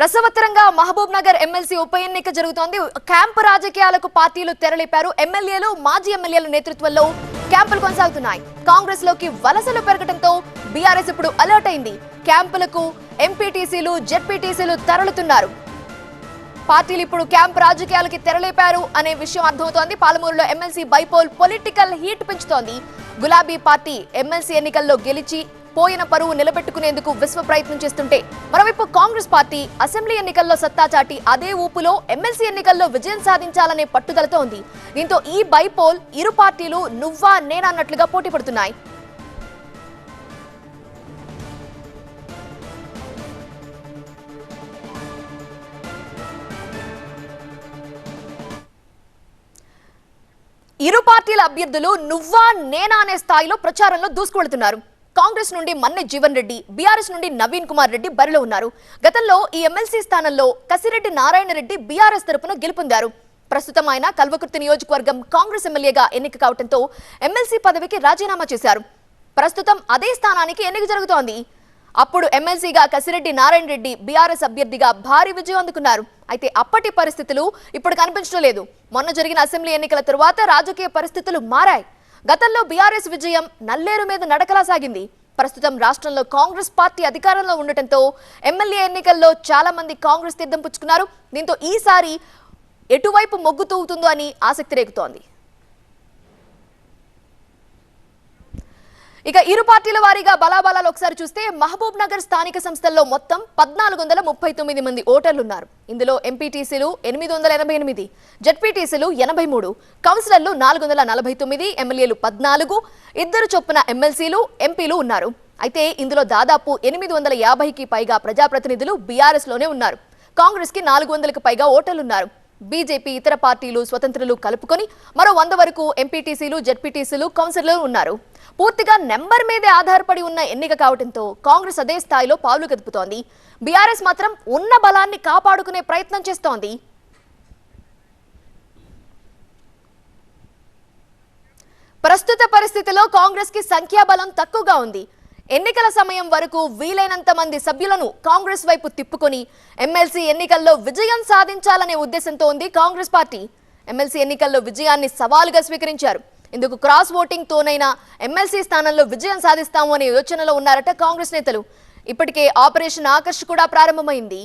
రసవత్తరంగా మహబూబ్ నగర్ ఎమ్మెల్సీ ఉప ఎన్నిక జరుగుతోంది. క్యాంపు రాజకీయాలకు పార్టీలు తెరలేపారు. ఎమ్మెల్యేలు మాజీ ఎమ్మెల్యేల నేతృత్వంలో క్యాంపులు కొనసాగుతున్నాయి. కాంగ్రెస్లోకి వలసలు పెరగడంతో బీఆర్ఎస్ ఇప్పుడు అలర్ట్ అయింది. క్యాంపులకు ఎంపీటీసీలు జెడ్పీటీసీలు తరలుతున్నారు. పార్టీలు ఇప్పుడు క్యాంప్ రాజకీయాలకి తెరలేపారు అనే విషయం అర్థమవుతోంది. పాలమూరులో ఎమ్మెల్సీ బైపోల్ పొలిటికల్ హీట్ పెంచుతోంది. గులాబీ పార్టీ ఎమ్మెల్సీ ఎన్నికల్లో గెలిచి పోయిన పరువు నిలబెట్టుకునేందుకు విశ్వ ప్రయత్నం చేస్తుంటే మరోవైపు కాంగ్రెస్ పార్టీ అసెంబ్లీ ఎన్నికల్లో సత్తా చాటి అదే ఊపులో ఎమ్మెల్సీ ఎన్నికల్లో విజయం సాధించాలనే పట్టుదలతో ఉంది. దీంతో ఈ బైపోల్ ఇరు పార్టీలు నువ్వా నేనన్నట్లుగా పోటీ పడుతున్నాయి. ఇరు పార్టీల అభ్యర్థులు నువ్వా నేనా అనే స్థాయిలో ప్రచారంలో దూసుకువెళ్తున్నారు. కాంగ్రెస్ నుండి మన్నె జీవన్ రెడ్డి బీఆర్ఎస్ నుండి నవీన్ కుమార్ రెడ్డి బరిలో ఉన్నారు. గతంలో ఈ ఎమ్మెల్సీ స్థానంలో కసిరెడ్డి నారాయణ రెడ్డి బీఆర్ఎస్ తరపున గెలుపొందారు. ప్రస్తుతం ఆయన కల్వకుర్తి నియోజకవర్గం కాంగ్రెస్ ఎమ్మెల్యేగా ఎన్నిక కావడంతో ఎమ్మెల్సీ పదవికి రాజీనామా చేశారు. ప్రస్తుతం అదే స్థానానికి ఎన్నిక జరుగుతోంది. అప్పుడు ఎమ్మెల్సీగా కసిరెడ్డి నారాయణ రెడ్డి బీఆర్ఎస్ అభ్యర్థిగా భారీ విజయం అందుకున్నారు. అయితే అప్పటి పరిస్థితులు ఇప్పుడు కనిపించడం లేదు. మొన్న జరిగిన అసెంబ్లీ ఎన్నికల తరువాత రాజకీయ పరిస్థితులు మారాయి. గతంలో బీఆర్ఎస్ విజయం నల్లేరు మీద నడకలా సాగింది. ప్రస్తుతం రాష్ట్రంలో కాంగ్రెస్ పార్టీ అధికారంలో ఉండటంతో ఎమ్మెల్యే ఎన్నికల్లో చాలా మంది కాంగ్రెస్ తీర్థం పుచ్చుకున్నారు. దీంతో ఈసారి ఎటువైపు మొగ్గు తూగుతుందో అని ఆసక్తి రేగుతోంది. ఇక ఇరు పార్టీల వారీగా బలాబలాలు ఒకసారి చూస్తే మహబూబ్ నగర్ స్థానిక సంస్థల్లో మొత్తం పద్నాలుగు వందల ముప్పై తొమ్మిది మంది ఓటర్లు ఉన్నారు ఇందులో ఎంపీటీసీలు ఎనిమిది వందల ఎనభై ఎనిమిది జడ్పీటీసీలు ఎనభై మూడు కౌన్సిలర్లు నాలుగు వందల నలభై తొమ్మిది ఎమ్మెల్యేలు పద్నాలుగు ఇద్దరు చొప్పున ఎమ్మెల్సీలు ఎంపీలు ఉన్నారు. అయితే ఇందులో దాదాపు ఎనిమిది వందల యాభైకి పైగా ప్రజాప్రతినిధులు బీఆర్ఎస్లోనే ఉన్నారు. కాంగ్రెస్కి నాలుగు వందలకు పైగా ఓటర్లున్నారు. బీజేపీ ఇతర పార్టీలు స్వతంత్రులు కలుపుకొని మరో వంద వరకు ఎంపీటీసీలు జెడ్పీటీసీలు కౌన్సిలర్లు ఉన్నారు. పూర్తిగా నెంబర్ మీదే ఆధారపడి ఉన్న ఎన్నిక కావడంతో కాంగ్రెస్ అదే స్థాయిలో పావులు కదుపుతోంది బీఆర్ఎస్ మాత్రం ఉన్న బలాన్ని కాపాడుకునే ప్రయత్నం చేస్తోంది. ప్రస్తుత పరిస్థితిలో కాంగ్రెస్కి సంఖ్యాబలం తక్కువగా ఉంది. ఎన్నికల సమయం వరకు వీలైనంత మంది సభ్యులను కాంగ్రెస్ వైపు తిప్పుకొని ఎమ్మెల్సీ ఎన్నికల్లో విజయం సాధించాలనే ఉద్దేశంతో ఉంది కాంగ్రెస్ పార్టీ. ఎమ్మెల్సీ ఎన్నికల్లో విజయాన్ని సవాలుగా స్వీకరించారు. ఇందుకు క్రాస్ ఓటింగ్ తోనైనా ఎమ్మెల్సీ స్థానంలో విజయం సాధిస్తాము అనే యోచనలో ఉన్నారట కాంగ్రెస్ నేతలు. ఇప్పటికే ఆపరేషన్ ఆకర్ష్ కూడా ప్రారంభమైంది.